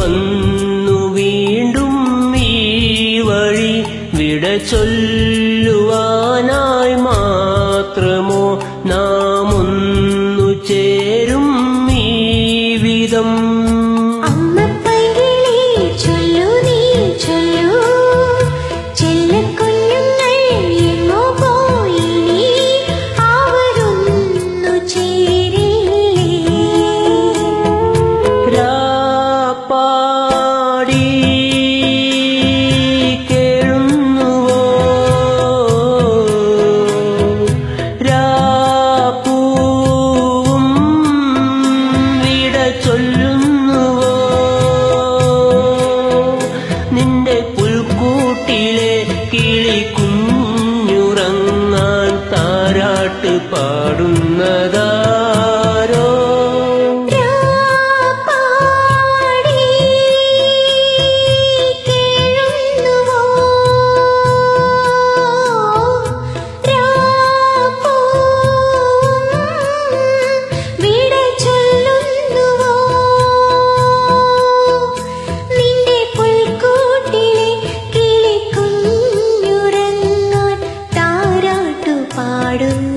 വന്നു വീണ്ടും ഈ വഴി വിട ചൊല്ലുവാനായി മാത്രമോ നാം ഒന്നു ചേരും ഈ വിധം. അമ്മ കൂട്ടിലെ കിളി കുഞ്ഞുറങ്ങാൻ താരാട്ട് പാടുന്നതാ. நாடும்